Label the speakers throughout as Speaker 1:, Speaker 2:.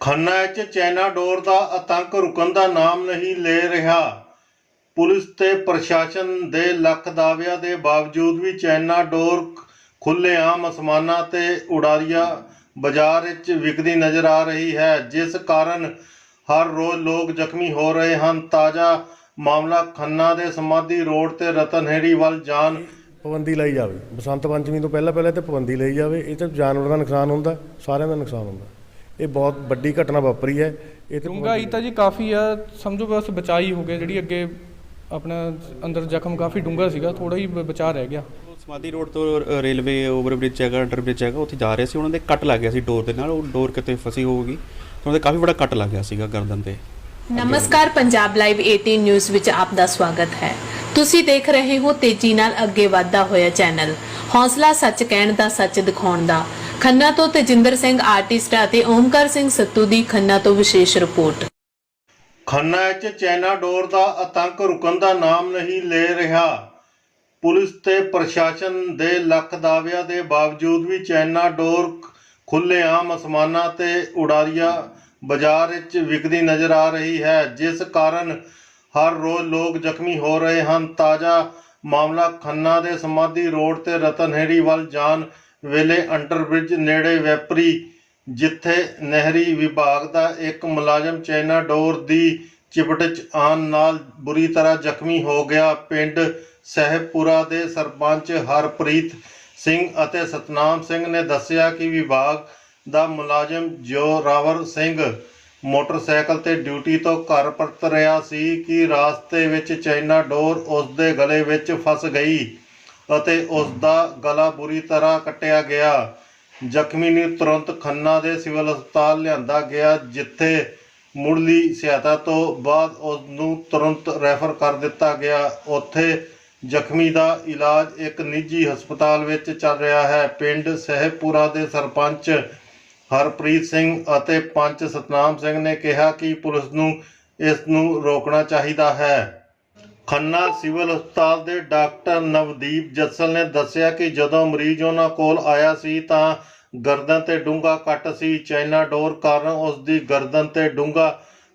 Speaker 1: ਖੰਨਾ ਵਿੱਚ ਚੈਨਾ ਡੋਰ ਦਾ ਆਤੰਕ ਰੁਕਣ ਦਾ ਨਾਮ ਨਹੀਂ ਲੈ ਰਿਹਾ। ਪੁਲਿਸ ਤੇ ਪ੍ਰਸ਼ਾਸਨ ਦੇ ਲੱਖ ਦਾਅਵਿਆਂ ਦੇ ਬਾਵਜੂਦ ਵੀ ਚੈਨਾ ਡੋਰ ਖੁੱਲ੍ਹੇਆਮ ਅਸਮਾਨਾਂ ਤੇ ਉਡਾਰੀਆਂ ਬਾਜ਼ਾਰ ਵਿੱਚ ਵਿਕਦੀ ਨਜ਼ਰ ਆ ਰਹੀ ਹੈ, ਜਿਸ ਕਾਰਨ ਹਰ ਰੋਜ਼ ਲੋਕ ਜ਼ਖਮੀ ਹੋ ਰਹੇ ਹਨ। ਤਾਜ਼ਾ ਮਾਮਲਾ ਖੰਨਾ ਦੇ ਸਮਾਧੀ ਰੋਡ ਤੇ ਰਤਨਹੇੜੀ ਵੱਲ ਜਾਣ
Speaker 2: ਪਾਬੰਦੀ ਲਈ ਜਾਵੇ। ਬਸੰਤ ਪੰਚਮੀ ਤੋਂ ਪਹਿਲਾਂ ਪਹਿਲਾਂ ਤੇ ਪਾਬੰਦੀ ਲਈ ਜਾਵੇ। ਇਹ ਤੇ ਜਾਨਵਰ ਦਾ ਨੁਕਸਾਨ ਹੁੰਦਾ, ਸਾਰਿਆਂ ਦਾ ਨੁਕਸਾਨ ਹੁੰਦਾ। ਇਹ ਬਹੁਤ ਵੱਡੀ ਘਟਨਾ ਵਾਪਰੀ ਹੈ। ਇਹ ਤੇ
Speaker 3: ਡੂੰਘਾਈ ਤਾਂ ਜੀ ਕਾਫੀ ਆ ਸਮਝੋ ਬਸ ਬਚਾਈ ਹੋ ਗਿਆ ਜਿਹੜੀ ਅੱਗੇ ਆਪਣਾ ਅੰਦਰ ਜ਼ਖਮ ਕਾਫੀ ਡੂੰਘਾ ਸੀਗਾ ਥੋੜਾ ਹੀ ਬ- ਬਚਾਅ ਰਹਿ ਗਿਆ।
Speaker 4: ਸਮਾਧੀ ਰੋਡ ਤੋਂ ਰੇਲਵੇ ਓਵਰਬ੍ਰਿਜ ਹੈਗਾ ਅੰਡਰ ਬ੍ਰਿਜ ਹੈਗਾ ਉੱਥੇ ਜਾ ਰਹੇ ਸੀ ਉਹਨਾਂ ਦੇ ਕੱਟ ਲੱਗ ਗਿਆ ਸੀ ਡੋਰ ਦੇ ਨਾਲ ਉਹ ਡੋਰ ਕਿਤੇ ਫਸੀ ਹੋਊਗੀ। ਉਹਨਾਂ ਦੇ ਕਾਫੀ ਬੜਾ ਕੱਟ ਲੱਗ ਗਿਆ ਸੀਗਾ ਗਰਦਨ ਤੇ।
Speaker 5: ਨਮਸਕਾਰ ਪੰਜਾਬ ਲਾਈਵ 18 ਨਿਊਜ਼ ਵਿੱਚ ਆਪ ਦਾ ਸਵਾਗਤ ਹੈ। ਤੁਸੀਂ ਦੇਖ ਰਹੇ ਹੋ ਤੇਜ਼ੀ ਨਾਲ ਅੱਗੇ ਵਧਦਾ ਹੋਇਆ ਚੈਨਲ। ਹੌਸਲਾ ਸੱਚ ਕਹਿਣ ਦਾ ਸੱਚ ਦਿਖਾਉਣ ਦਾ। ਖੰਨਾ ਤੋਂ ਤੇਜਿੰਦਰ ਸਿੰਘ ਆਰਟਿਸਟ ਅਤੇ ਓਮਕਾਰ ਸਿੰਘ ਸੱਤੂ ਦੀ ਖੰਨਾ ਤੋਂ ਵਿਸ਼ੇਸ਼ ਰਿਪੋਰਟ।
Speaker 1: ਖੰਨਾ 'ਚ ਚਾਈਨਾ ਡੋਰ ਦਾ ਆਤੰਕ ਰੁਕਣ ਦਾ ਨਾਮ ਨਹੀਂ ਲੈ ਰਿਹਾ। ਪੁਲਿਸ ਤੇ ਪ੍ਰਸ਼ਾਸਨ ਦੇ ਲੱਖ ਦਾਅਵਿਆਂ ਦੇ ਬਾਵਜੂਦ ਵੀ ਚਾਈਨਾ ਡੋਰ ਖੁੱਲ੍ਹੇਆਮ ਅਸਮਾਨਾਂ ਤੇ ਉਡਾਰੀਆਂ ਬਾਜ਼ਾਰ ਵਿੱਚ ਵਿਕਦੀ ਨਜ਼ਰ ਆ ਰਹੀ ਹੈ, ਜਿਸ ਕਾਰਨ ਹਰ ਰੋਜ਼ ਲੋਕ ਜ਼ਖਮੀ ਹੋ ਰਹੇ ਹਨ। ਤਾਜ਼ਾ ਮਾਮਲਾ ਖੰਨਾ ਦੇ ਸਮਾਧੀ ਰੋਡ ਤੇ ਰਤਨਹੇੜੀ ਵੱਲ ਜਾਣ ਵੇਲੇ ਅੰਡਰਬ੍ਰਿਜ ਨੇੜੇ ਵੈਪਰੀ, ਜਿੱਥੇ ਨਹਿਰੀ ਵਿਭਾਗ ਦਾ ਇੱਕ ਮੁਲਾਜ਼ਮ ਚਾਈਨਾ ਡੋਰ ਦੀ ਚਿਪਟ 'ਚ ਆਉਣ ਨਾਲ ਬੁਰੀ ਤਰ੍ਹਾਂ ਜ਼ਖਮੀ ਹੋ ਗਿਆ। ਪਿੰਡ ਸਹਿਬਪੁਰਾ ਦੇ ਸਰਪੰਚ ਹਰਪ੍ਰੀਤ ਸਿੰਘ ਅਤੇ ਸਤਨਾਮ ਸਿੰਘ ਨੇ ਦੱਸਿਆ ਕਿ ਵਿਭਾਗ ਦਾ ਮੁਲਾਜ਼ਮ ਜੋਰਾਵਰ ਸਿੰਘ ਮੋਟਰਸਾਈਕਲ ਤੇ ਡਿਊਟੀ ਤੋਂ ਘਰ ਪਰਤ ਰਿਹਾ ਸੀ ਕਿ ਰਾਸਤੇ ਵਿੱਚ ਚਾਈਨਾ ਡੋਰ ਉਸ ਦੇ ਗਲੇ ਵਿੱਚ ਫਸ ਗਈ। ਅਤੇ ਉਸ ਦਾ ਗਲਾ ਬੁਰੀ ਤਰ੍ਹਾਂ ਕੱਟਿਆ ਗਿਆ। ਜ਼ਖਮੀ ਨੂੰ ਤੁਰੰਤ ਖੰਨਾ ਦੇ ਸਿਵਲ ਹਸਪਤਾਲ ਲਿਆਂਦਾ ਗਿਆ, ਜਿੱਥੇ ਮੁੱਢਲੀ ਸਹਾਇਤਾ ਤੋਂ ਬਾਅਦ ਉਸ ਨੂੰ ਤੁਰੰਤ ਰੈਫਰ ਕਰ ਦਿੱਤਾ ਗਿਆ। ਉੱਥੇ ਜ਼ਖਮੀ ਦਾ ਇਲਾਜ ਇੱਕ ਨਿੱਜੀ ਹਸਪਤਾਲ ਵਿੱਚ ਚੱਲ ਰਿਹਾ ਹੈ। ਪਿੰਡ ਸਹਿਬਪੁਰਾ ਦੇ ਸਰਪੰਚ ਹਰਪ੍ਰੀਤ ਸਿੰਘ ਅਤੇ ਪੰਚ ਸਤਨਾਮ ਸਿੰਘ ਨੇ ਕਿਹਾ ਕਿ ਪੁਲਿਸ ਨੂੰ ਇਸ ਨੂੰ ਰੋਕਣਾ ਚਾਹੀਦਾ ਹੈ। ਖੰਨਾ ਸਿਵਲ ਹਸਪਤਾਲ ਦੇ ਡਾਕਟਰ ਨਵਦੀਪ ਜੱਸਲ ਨੇ ਦੱਸਿਆ ਕਿ ਜਦੋਂ ਮਰੀਜ਼ ਉਹਨਾਂ ਕੋਲ ਆਇਆ ਸੀ ਤਾਂ ਗਰਦਨ ਤੇ ਡੂੰਘਾ ਕੱਟ ਸੀ। ਚਾਈਨਾ ਡੋਰ ਕਾਰਨ ਉਸ ਦੀ ਗਰਦਨ ਤੇ ਡੂੰਘਾ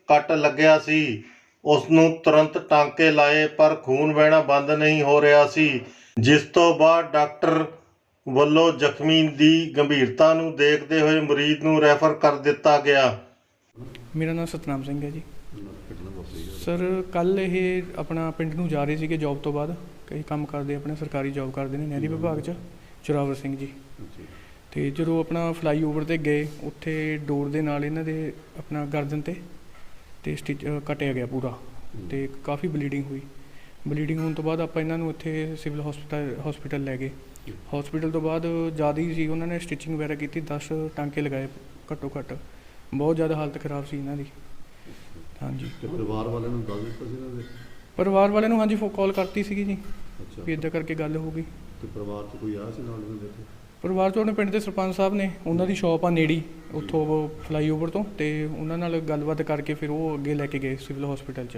Speaker 1: ਕੱਟ ਲੱਗਿਆ ਸੀ। ਉਸ ਨੂੰ ਤੁਰੰਤ ਟਾਂਕੇ ਲਾਏ, ਪਰ ਖੂਨ ਵਹਿਣਾ ਬੰਦ ਨਹੀਂ ਹੋ ਰਿਹਾ ਸੀ। ਜਿਸ ਤੋਂ ਬਾਅਦ ਡਾਕਟਰ ਵੱਲੋਂ ਜ਼ਖਮੀ ਦੀ ਗੰਭੀਰਤਾ ਨੂੰ ਦੇਖਦੇ ਹੋਏ ਮਰੀਜ਼ ਨੂੰ ਰੈਫਰ ਕਰ ਦਿੱਤਾ ਗਿਆ।
Speaker 3: ਮੇਰਾ ਨਾਮ ਸਤਨਾਮ ਸਿੰਘ ਹੈ ਜੀ। ਸਰ ਕੱਲ ਇਹ ਆਪਣਾ ਪਿੰਡ ਨੂੰ ਜਾ ਰਹੇ ਸੀਗੇ ਜੌਬ ਤੋਂ ਬਾਅਦ ਕਈ ਕੰਮ ਕਰਦੇ ਆਪਣੇ ਸਰਕਾਰੀ ਜੌਬ ਕਰਦੇ ਨੇ ਨਹਿਰੀ ਵਿਭਾਗ 'ਚ ਚੁਰਾਵਰ ਸਿੰਘ ਜੀ। ਤੇ ਜਦੋਂ ਆਪਣਾ ਫਲਾਈਓਵਰ ਤੇ ਗਏ ਉੱਥੇ ਡੋਰ ਦੇ ਨਾਲ ਇਹਨਾਂ ਦੇ ਆਪਣਾ ਗਰਦਨ ਤੇ ਤੇ ਸਟਿਚ ਕੱਟਿਆ ਗਿਆ ਪੂਰਾ। ਤੇ ਕਾਫੀ ਬਲੀਡਿੰਗ ਹੋਈ। ਬਲੀਡਿੰਗ ਹੋਣ ਤੋਂ ਬਾਅਦ ਆਪਾਂ ਇਹਨਾਂ ਨੂੰ ਇੱਥੇ ਸਿਵਲ ਹਸਪਤਾਲ ਹਸਪੀਟਲ ਲੈ ਗਏ। ਹਸਪੀਟਲ ਤੋਂ ਬਾਅਦ ਜ਼ਿਆਦਾ ਹੀ ਸੀ ਉਹਨਾਂ ਨੇ ਸਟਿਚਿੰਗ ਵਗੈਰਾ ਕੀਤੀ 10 ਟਾਂਕੇ ਲਗਾਏ ਘੱਟੋ ਘੱਟ। ਬਹੁਤ ਜ਼ਿਆਦਾ ਹਾਲਤ ਖਰਾਬ ਸੀ ਇਹਨਾਂ ਦੀ। ਹਾਂਜੀ।
Speaker 6: ਤੇ ਪਰਿਵਾਰ ਵਾਲਿਆਂ ਨੂੰ ਦੱਸ ਦਿੱਤਾ ਸੀ ਇਹਨਾਂ ਦੇ?
Speaker 3: ਪਰਿਵਾਰ ਵਾਲਿਆਂ ਨੂੰ ਹਾਂਜੀ ਫੋ ਕਾਲ ਕਰਤੀ ਸੀਗੀ ਜੀ
Speaker 6: ਅੱਛਾ।
Speaker 3: ਵੀ ਇਦਾਂ ਕਰਕੇ ਗੱਲ ਹੋ ਗਈ।
Speaker 6: ਤੇ ਪਰਿਵਾਰ ਚ ਕੋਈ ਆਇਆ ਸੀ ਨਾਲ ਇਹਨਾਂ ਦੇ ਇੱਥੇ?
Speaker 3: ਪਰਿਵਾਰ ਤੋਂ ਆਪਣੇ ਪਿੰਡ ਦੇ ਸਰਪੰਚ ਸਾਹਿਬ ਨੇ ਉਹਨਾਂ ਦੀ ਸ਼ਾਪ ਆ ਨੇੜੀ ਉੱਥੋਂ ਉਹ ਫਲਾਈਓਵਰ ਤੋਂ ਤੇ ਉਹਨਾਂ ਨਾਲ ਗੱਲਬਾਤ ਕਰਕੇ ਫਿਰ ਉਹ ਅੱਗੇ ਲੈ ਕੇ ਗਏ ਸਿਵਲ ਹਸਪੀਟਲ 'ਚ।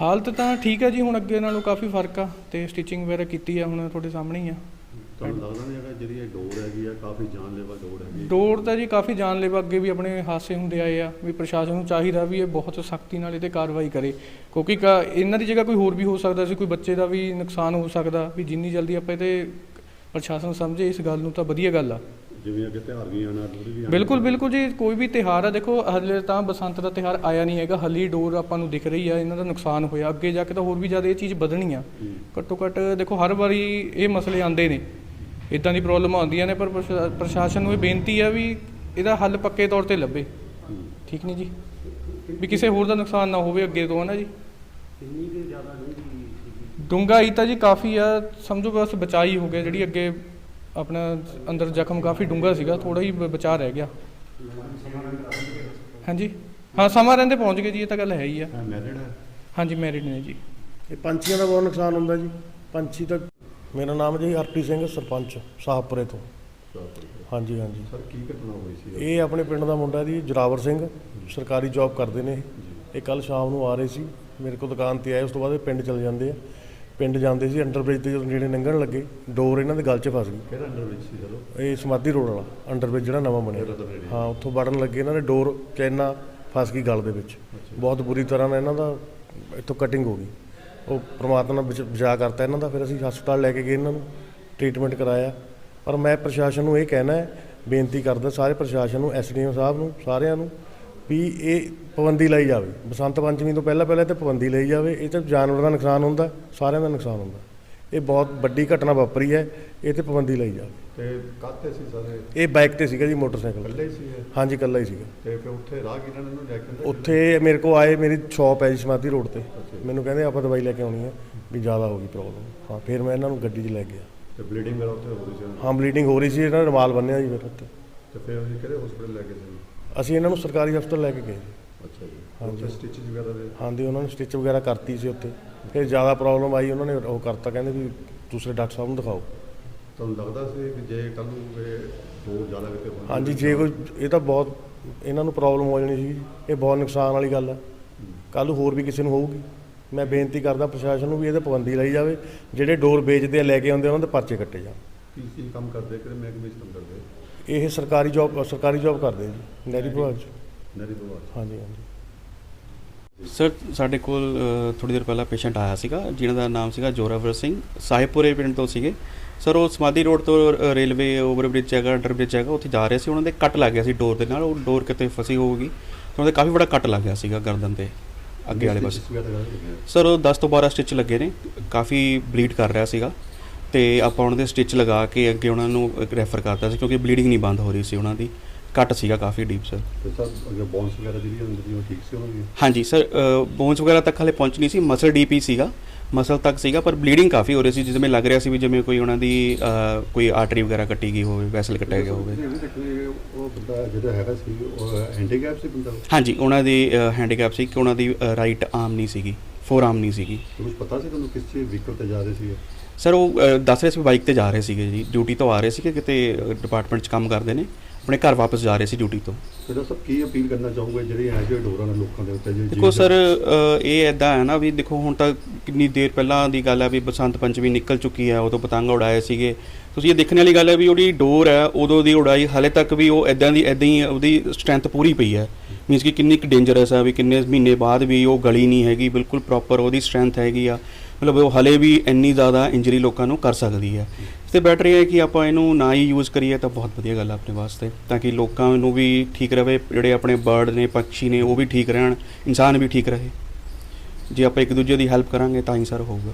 Speaker 3: ਹਾਲਤ ਤਾਂ ਠੀਕ ਹੈ ਜੀ ਹੁਣ ਅੱਗੇ ਨਾਲੋਂ ਕਾਫੀ ਫ਼ਰਕ ਆ ਤੇ ਸਟਿਚਿੰਗ ਵਗੈਰਾ ਕੀਤੀ ਆ ਹੁਣ ਤੁਹਾਡੇ ਸਾਹਮਣੇ ਹੀ ਆ।
Speaker 6: ਤੁਹਾਨੂੰ ਲੱਗਦਾ ਨਹੀਂ ਜਿਹੜਾ ਜਿਹੜੀ ਇਹ ਡੋਰ ਹੈਗੀ ਆ ਕਾਫੀ ਜਾਨਲੇਵਾ ਡੋਰ ਹੈਗੀ
Speaker 3: ਡੋਰ ਤਾਂ ਜੀ ਕਾਫੀ ਜਾਨਲੇਵਾ ਅੱਗੇ ਵੀ ਆਪਣੇ ਹਾਦਸੇ ਹੁੰਦੇ ਆਏ ਆ ਵੀ ਪ੍ਰਸ਼ਾਸਨ ਨੂੰ ਚਾਹੀਦਾ ਵੀ ਇਹ ਬਹੁਤ ਸਖਤੀ ਨਾਲ ਇਹਤੇ ਕਾਰਵਾਈ ਕਰੇ। ਕਿਉਂਕਿ ਕਾ- ਇਹਨਾਂ ਦੀ ਜਗ੍ਹਾ ਕੋਈ ਹੋਰ ਵੀ ਹੋ ਸਕਦਾ ਸੀ ਕੋਈ ਬੱਚੇ ਦਾ ਵੀ ਨੁਕਸਾਨ ਹੋ ਸਕਦਾ ਵੀ ਜਿੰਨੀ ਜਲਦੀ ਆਪਾਂ ਇਹਤੇ ਪ੍ਰਸ਼ਾਸਨ ਸਮਝੇ ਇਸ ਗੱਲ ਨੂੰ ਤਾਂ ਵਧੀਆ ਗੱਲ ਆ।
Speaker 6: ਜਿਵੇਂ ਅੱਗੇ ਤਿਉਹਾਰ ਵੀ ਆਉਣਾ ਲੋਹੜੀ ਵੀ ਆਉਣੀ।
Speaker 3: ਬਿਲਕੁਲ ਬਿਲਕੁਲ ਜੀ ਕੋਈ ਵੀ ਤਿਹਾਰ ਆ ਦੇਖੋ ਹਲੇ ਤਾਂ ਬਸੰਤ ਦਾ ਤਿਹਾਰ ਆਇਆ ਨਹੀਂ ਹੈਗਾ ਹਲੀ ਡੋਰ ਆਪਾਂ ਨੂੰ ਦਿਖ ਰਹੀ ਆ ਇਹਨਾਂ ਦਾ ਨੁਕਸਾਨ ਹੋਇਆ ਅੱਗੇ ਜਾ ਕੇ ਤਾਂ ਹੋਰ ਵੀ ਜ਼ਿਆਦਾ ਇਹ ਚੀਜ਼ ਵਧਣੀ ਆ।
Speaker 6: ਹੂੰ।
Speaker 3: ਘੱਟੋ ਘੱਟ ਦੇਖੋ ਹਰ ਵਾਰੀ ਇਹ ਮਸਲੇ ਆਉਂਦੇ ਨੇ। ਇਦਾਂ ਦੀ ਪ੍ਰੋਬਲਮ ਆਉਂਦੀਆਂ ਨੇ ਪਰ ਪ੍ਰਸ਼ਾ- ਪ੍ਰਸ਼ਾਸਨ ਨੂੰ ਇਹ ਬੇਨਤੀ ਆ ਵੀ ਇਹਦਾ ਹੱਲ ਪੱਕੇ ਤੌਰ ਤੇ ਲੱਭੇ।
Speaker 6: ਹੂੰ।
Speaker 3: ਠੀਕ ਨਹੀਂ ਜੀ? ਵੀ ਕਿਸੇ ਹੋਰ ਦਾ ਨੁਕਸਾਨ ਨਾ ਹੋਵੇ ਅੱਗੇ ਤੋਂ ਨਾ ਜੀ? ਡੂੰਘਾਈ ਤਾਂ ਜੀ ਕਾਫੀ ਆ ਸਮਝੋ ਬਸ ਬਚਾਈ ਹੋ ਗਿਆ ਜਿਹੜੀ ਅੱਗੇ ਆਪਣਾ ਅੰਦਰ ਜ਼ਖਮ ਕਾਫੀ ਡੂੰਘਾ ਸੀਗਾ ਥੋੜਾ ਹੀ ਬ- ਬਚਾਅ ਰਹਿ ਗਿਆ। ਹਾਂਜੀ? ਹਾਂ ਸਮਾਂ ਰਹਿੰਦੇ ਪਹੁੰਚ ਗਏ ਜੀ ਇਹ ਤਾਂ ਗੱਲ ਹੈ ਹੀ ਆ।
Speaker 6: ਮੈਰਿਡ ਹੈ
Speaker 3: ਹਾਂਜੀ ਮੈਰਿਡ ਨੇ ਜੀ।
Speaker 2: ਇਹ ਪੰਛੀਆਂ ਦਾ ਬਹੁਤ ਨੁਕਸਾਨ ਹੁੰਦਾ ਜੀ। ਪੰਛੀ ਤਾਂ ਮੇਰਾ ਨਾਮ ਜੀ ਹਰਪ੍ਰੀਤ ਸਿੰਘ ਸਰਪੰਚ ਸਾਹਪੁਰੇ ਤੋਂ। ਹਾਂਜੀ ਹਾਂਜੀ।
Speaker 6: ਸਰ ਕੀ ਘਟਨਾ ਹੋਈ ਸੀ?
Speaker 2: ਇਹ ਆਪਣੇ ਪਿੰਡ ਦਾ ਮੁੰਡਾ ਜੀ ਜਰਾਵਰ ਸਿੰਘ। ਸਰਕਾਰੀ ਜੌਬ ਕਰਦੇ ਨੇ ਇਹ। ਕੱਲ ਸ਼ਾਮ ਨੂੰ ਆ ਰਹੇ ਸੀ। ਮੇਰੇ ਕੋਲ ਦੁਕਾਨ ਤੇ ਆਏ ਉਸ ਤੋਂ ਬਾਅਦ ਇਹ ਪਿੰਡ ਚਲੇ ਜਾਂਦੇ ਆ। ਪਿੰਡ ਜਾਂਦੇ ਸੀ ਅੰਡਰਬ੍ਰਿਜ ਤੇ ਜਦੋਂ ਨੇੜੇ ਲੰਘਣ ਲੱਗੇ ਡੋਰ ਇਹਨਾਂ ਦੇ ਗਲ 'ਚ ਫਸ ਗਈ।
Speaker 6: ਕਿਹੜਾ ਅੰਡਰ ਵਿੱਚ ਸੀ ਚਲੋ
Speaker 2: ਇਹ ਸਮਾਧੀ ਰੋਡ ਵਾਲਾ ਅੰਡਰਬ੍ਰਿਜ ਜਿਹੜਾ ਨਵਾਂ ਬਣਿਆ। ਹਾਂ ਉੱਥੋਂ ਵੜਨ ਲੱਗੇ ਇਹਨਾਂ ਦੇ ਡੋਰ ਚੈਨਾ ਫਸ ਗਈ ਗਲ ਦੇ ਵਿੱਚ। ਬਹੁਤ ਬੁਰੀ ਤਰ੍ਹਾਂ ਨਾਲ ਇਹਨਾਂ ਦਾ ਇੱਥੋਂ ਕਟਿੰਗ ਹੋ ਗਈ। ਉਹ ਪ੍ਰਮਾਤਮਾ ਨੇ ਬਚ- ਬਚਾ ਕਰਤਾ ਇਹਨਾਂ ਦਾ, ਫਿਰ ਅਸੀਂ ਹਸਪਤਾਲ ਲੈ ਕੇ ਗਏ ਇਹਨਾਂ ਨੂੰ ਟ੍ਰੀਟਮੈਂਟ ਕਰਾਇਆ। ਪਰ ਮੈਂ ਪ੍ਰਸ਼ਾਸਨ ਨੂੰ ਇਹ ਕਹਿਣਾ ਹੈ, ਬੇਨਤੀ ਕਰਦਾ ਸਾਰੇ ਪ੍ਰਸ਼ਾਸਨ ਨੂੰ ਐਸਡੀਐਮ ਸਾਹਿਬ ਨੂੰ, ਸਾਰਿਆਂ ਨੂੰ, ਵੀ ਇਹ ਪਾਬੰਦੀ ਲਈ ਜਾਵੇ। ਬਸੰਤ ਪੰਚਮੀ ਤੋਂ ਪਹਿਲਾਂ ਪਹਿਲਾਂ ਤੇ ਪਾਬੰਦੀ ਲਈ ਜਾਵੇ, ਇਹ ਤਾਂ ਜਾਨਵਰ ਦਾ ਨੁਕਸਾਨ ਹੁੰਦਾ, ਸਾਰਿਆਂ ਦਾ ਨੁਕਸਾਨ ਹੁੰਦਾ। ਇਹ ਬਹੁਤ ਵੱਡੀ ਘਟਨਾ ਵਾਪਰੀ ਹੈ ਇਹ ਤੇ ਪਾਬੰਦੀ ਲਈ ਜਾਵੇ
Speaker 6: ਤੇ ਕਾਹਤੇ ਸੀ ਸਾਰੇ?
Speaker 2: ਇਹ ਬਾਈਕ ਤੇ ਸੀਗਾ ਜੀ ਮੋਟਰਸਾਈਕਲ
Speaker 6: ਇਕੱਲੇ ਹੀ ਸੀ ਇਹ?
Speaker 2: ਹਾਂਜੀ ਇਕੱਲਾ ਹੀ ਸੀਗਾ।
Speaker 6: ਤੇ ਫਿਰ ਉੱਥੇ ਰਾਹਗੀਰਾਂ ਨੇ ਇਹਨੂੰ ਲੈ ਕੇ ਅੰਦਰ
Speaker 2: ਉੱਥੇ ਮੇਰੇ ਕੋ ਆਏ ਮੇਰੀ ਸ਼ਾਪ ਹੈ ਜੀ ਸਮਾਧੀ ਰੋਡ ਤੇ। ਮੈਨੂੰ ਕਹਿੰਦੇ ਆਪਾਂ ਦਵਾਈ ਲੈ ਕੇ ਆਉਣੀ ਹੈ ਵੀ ਜ਼ਿਆਦਾ ਹੋ ਗਈ ਪ੍ਰੋਬਲਮ ਹਾਂ ਫਿਰ ਮੈਂ ਇਹਨਾਂ ਨੂੰ ਗੱਡੀ 'ਚ ਲੈ ਗਿਆ।
Speaker 6: ਤੇ ਬਲੀਡਿੰਗ ਵਗੈਰਾ ਉੱਥੇ ਹੋ ਰਹੀ ਸੀ
Speaker 2: ਹਾਂ ਬਲੀਡਿੰਗ ਹੋ ਰਹੀ ਸੀ ਇਹਨਾਂ ਨੇ ਰੁਮਾਲ ਬੰਨਿਆ ਜੀ ਫਿਰ ਉੱਤੇ
Speaker 6: ਤੇ ਫਿਰ ਅਸੀਂ ਕਿਹੜੇ ਹਸਪੀਟਲ ਲੈ ਕੇ ਸੀ
Speaker 2: ਅਸੀਂ ਇਹਨਾਂ ਨੂੰ ਸਰਕਾਰੀ ਹਸਪਤਾਲ ਲੈ ਕੇ ਗਏ ਜੀ।
Speaker 6: ਅੱਛਾ ਜੀ। ਉੱਥੇ ਸਟਿਚਿੰਗ ਵਗੈਰਾ ਦੇ।
Speaker 2: ਹਾਂਜੀ ਉਹਨਾਂ ਨੇ ਸਟਿਚ ਵਗੈਰਾ ਕਰਤੀ ਸੀ ਉੱਥੇ। ਫਿਰ ਜ਼ਿਆਦਾ ਪ੍ਰੋਬਲਮ ਆਈ ਉਹਨਾਂ ਨੇ ਉਹ ਕਰਤਾ ਕਹਿੰਦੇ ਵੀ ਦੂਸਰੇ ਡਾਕਟਰ ਸਾਹਿਬ ਨੂੰ ਦਿਖਾਓ।
Speaker 6: ਤੁਹਾਨੂੰ ਲੱਗਦਾ ਸੀ ਕਿ ਜੇ ਕੱਲ ਨੂੰ ਇਹ ਦੋ ਜ਼ਿਆਦਾ ਕਿਤੇ ਹੋਣ
Speaker 2: ਹਾਂਜੀ ਜੇ ਕੋਈ ਇਹ ਤਾਂ ਬਹੁਤ ਇਹਨਾਂ ਨੂੰ ਪ੍ਰੋਬਲਮ ਹੋ ਜਾਣੀ ਸੀ। ਇਹ ਬਹੁਤ ਨੁਕਸਾਨ ਵਾਲੀ ਗੱਲ ਹੈ। ਕੱਲ ਹੋਰ ਵੀ ਕਿਸੇ ਨੂੰ ਹੋਊਗੀ। ਮੈਂ ਬੇਨਤੀ ਕਰਦਾ ਪ੍ਰਸ਼ਾਸਨ ਨੂੰ ਵੀ ਇਹਦੇ ਪਾਬੰਦੀ ਲਈ ਜਾਵੇ। ਜਿਹੜੇ ਡੋਰ ਵੇਚਦੇ ਆ ਲੈ ਕੇ ਆਉਂਦੇ ਉਹਨਾਂ ਦੇ ਪਰਚੇ ਕੱਟੇ ਜਾਣ।
Speaker 6: ਕੀ ਕੀ ਕੰਮ ਕਰਦੇ ਕਿਹੜੇ ਮਹਿਕਮੇ ਵਿੱਚ ਕੰਮ ਕਰਦੇ
Speaker 2: ਇਹ ਸਰਕਾਰੀ ਜੌਬ ਸਰਕਾਰੀ ਜੌਬ ਕਰਦੇ ਜੀ ਨਹਿਰੀ ਵਿਭਾਗ 'ਚ।
Speaker 6: ਨਰੀ ਵਿਭਾਗ
Speaker 2: ਹਾਂਜੀ ਹਾਂਜੀ।
Speaker 4: ਸਰ ਸਾਡੇ ਕੋਲ ਥੋੜੀ ਦੇਰ ਪਹਿਲਾਂ ਪੇਸ਼ੈਂਟ ਆਇਆ ਸੀਗਾ ਜਿਨ੍ਹਾਂ ਦਾ ਨਾਮ ਸੀਗਾ ਜੋਰਾਵਰ ਸਿੰਘ ਸਾਹਿਬਪੁਰੇ ਪਿੰਡ ਤੋਂ ਸੀਗੇ। ਸਰ ਉਹ ਸਮਾਧੀ ਰੋਡ ਤੋਂ ਰੇਲਵੇ ਓਵਰਬ੍ਰਿਜ ਹੈਗਾ ਅੰਡਰ ਬ੍ਰਿਜ ਹੈਗਾ ਉੱਥੇ ਜਾ ਰਹੇ ਸੀ ਉਹਨਾਂ ਦੇ ਕੱਟ ਲੱਗ ਗਿਆ ਸੀ ਡੋਰ ਦੇ ਨਾਲ ਉਹ ਡੋਰ ਕਿਤੇ ਫਸੀ ਹੋਊਗੀ ਉਹਨਾਂ ਦੇ ਕਾਫੀ ਬੜਾ ਕੱਟ ਲੱਗ ਗਿਆ ਸੀਗਾ ਗਰਦਨ ਤੇ ਅੱਗੇ ਵਾਲੇ ਪਾਸੇ। ਸਰ ਉਹ 10 ਤੋਂ 12 ਸਟਿਚ ਲੱਗੇ ਨੇ ਕਾਫੀ ਬਲੀਡ ਕਰ ਰਿਹਾ ਸੀਗਾ ਤੇ ਆਪਾਂ ਉਹਨਾਂ ਦੇ ਸਟਿਚ ਲਗਾ ਕੇ ਅੱਗੇ ਉਹਨਾਂ ਨੂੰ ਰੈਫਰ ਕਰਤਾ ਸੀ ਕਿਉਂਕਿ ਬਲੀਡਿੰਗ ਨਹੀਂ ਬੰਦ ਹੋ ਰਹੀ ਸੀ ਉਹਨਾਂ ਦੀ। ਕੱਟ ਸੀਗਾ ਕਾਫੀ ਡੀਪ ਸਰ
Speaker 6: ਤੇ ਸਰ ਅਗਰ ਬੌਨਸ ਵਗੈਰਾ ਜਿਹੜੀ ਅੰਦਰ ਦੀ ਉਹ ਠੀਕ ਸੀ ਉਹਨਾਂ ਦੀ
Speaker 4: ਹਾਂਜੀ ਸਰ ਬੋਨਸ ਵਗੈਰਾ ਤੱਕ ਹਲੇ ਪਹੁੰਚ ਨਹੀਂ ਸੀ ਮਸਲ ਡੀਪੀ ਸੀਗਾ ਮਸਲ ਤੱਕ ਸੀਗਾ ਪਰ ਬਲੀਡਿੰਗ ਕਾਫੀ ਹੋ ਰਹੀ ਸੀ ਜਿਵੇਂ ਲੱਗ ਰਿਹਾ ਸੀ ਵੀ ਜਿਵੇਂ ਕੋਈ ਉਹਨਾਂ ਦੀ ਅ, ਕੋਈ ਆਰਟਰੀ ਵਗੈਰਾ ਕੱਟੀ ਗਈ ਹੋਵੇ ਵੈਸਲ ਕੱਟਿਆ ਗਿਆ ਹੋਵੇ।
Speaker 6: ਉਹ ਬੰਦਾ ਜਿਹੜਾ ਹੈਗਾ ਸੀ ਉਹ ਹੈਂਡੀਕੈਪ ਸੀ ਬੰਦਾ?
Speaker 4: ਹਾਂਜੀ ਉਹਨਾਂ ਦੀ ਹੈਂਡੀਕੈਪ ਸੀ ਕਿ ਉਹਨਾਂ ਦੀ ਰਾਈਟ ਆਰਮ ਨਹੀਂ ਸੀਗੀ ਫੋਰ ਆਰਮ ਨਹੀਂ ਸੀਗੀ।
Speaker 6: ਤੁਹਾਨੂੰ ਪਤਾ ਸੀ ਤੁਹਾਨੂੰ ਕਿਸ ਚੀਜ਼ ਵਹੀਕਲ ਤੇ ਜਾ ਰਹੇ ਸੀ
Speaker 4: ਸਰ ਉਹ ਅ, ਦੱਸ ਰਹੇ ਸੀ ਬਾਈਕ ਤੇ ਜਾ ਰਹੇ ਸੀਗੇ ਜੀ ਡਿਊਟੀ ਤੋਂ ਆ ਰਹੇ ਸੀਗੇ ਕਿਤੇ ਡਿਪਾਰਟਮੈਂਟ 'ਚ ਕੰਮ ਕਰਦੇ ਨੇ। ਆਪਣੇ ਘਰ ਵਾਪਸ ਜਾ ਰਹੇ ਸੀ ਡਿਊਟੀ ਤੋਂ।
Speaker 6: ਤੇ ਸਭ ਕੀ ਅਪੀਲ ਕਰਨਾ ਚਾਹੋਗੇ ਜਿਹੜੇ ਜਿਹੇ ਡੋਰਾਂ ਨੇ ਲੋਕਾਂ ਦੇ ਉੱਤੇ ਜਿਹੜੇ
Speaker 4: ਦੇਖੋ ਸਰ ਇਹ ਐਦਾਂ ਹੈ ਨਾ ਵੀ ਦੇਖੋ ਹੁਣ ਤਾਂ ਕਿੰਨੀ ਦੇਰ ਪਹਿਲਾਂ ਦੀ ਗੱਲ ਹੈ ਵੀ ਬਸੰਤ ਪੰਚਮੀ ਨਿਕਲ ਚੁੱਕੀ ਹੈ ਉਦੋਂ ਪਤੰਗ ਉਡਾਏ ਸੀਗੇ। ਤੁਸੀਂ ਇਹ ਦੇਖਣ ਵਾਲੀ ਗੱਲ ਹੈ ਵੀ ਉਹਦੀ ਡੋਰ ਹੈ ਉਦੋਂ ਦੀ ਉਡਾਈ ਹਲੇ ਤੱਕ ਵੀ ਉਹ ਐਦਾਂ ਦੀ ਐਦਾਂ ਹੀ ਉਹਦੀ ਸਟਰੈਂਥ ਪੂਰੀ ਪਈ ਹੈ। ਮੀਨਸ ਕਿ ਕਿੰਨੀ ਕੁ ਡੇਂਜਰਸ ਹੈ ਵੀ ਕਿੰਨੇ ਮਹੀਨੇ ਬਾਅਦ ਵੀ ਉਹ ਗਲੀ ਨਹੀਂ ਹੈਗੀ ਬਿਲਕੁਲ ਪ੍ਰੋਪਰ ਉਹਦੀ ਸਟਰੈਂਥ ਹੈਗੀ ਆ। ਮਤਲਬ ਉਹ ਹਲੇ ਵੀ ਇੰਨੀ ਜ਼ਿਆਦਾ ਇੰਜਰੀ ਲੋਕਾਂ ਨੂੰ ਕਰ ਸਕਦੀ ਹੈ। ਤੇ ਬੈਟਰ ਇਹ ਹੈ ਕਿ ਆਪਾਂ ਇਹਨੂੰ ਨਾ ਹੀ ਯੂਜ਼ ਕਰੀਏ ਤਾਂ ਬਹੁਤ ਵਧੀਆ ਗੱਲ ਹੈ ਆਪਣੇ ਵਾਸਤੇ, ਤਾਂ ਕਿ ਲੋਕਾਂ ਨੂੰ ਵੀ ਠੀਕ ਰਵੇ ਜਿਹੜੇ ਆਪਣੇ ਬਰਡ ਨੇ, ਪੰਛੀ ਨੇ, ਉਹ ਵੀ ਠੀਕ ਰਹਿਣ, ਇਨਸਾਨ ਵੀ ਠੀਕ ਰਹੇ। ਜੇ ਆਪਾਂ ਇੱਕ ਦੂਜੇ ਦੀ ਹੈਲਪ ਕਰਾਂਗੇ ਤਾਂ ਹੀ ਸਰ ਹੋਊਗਾ।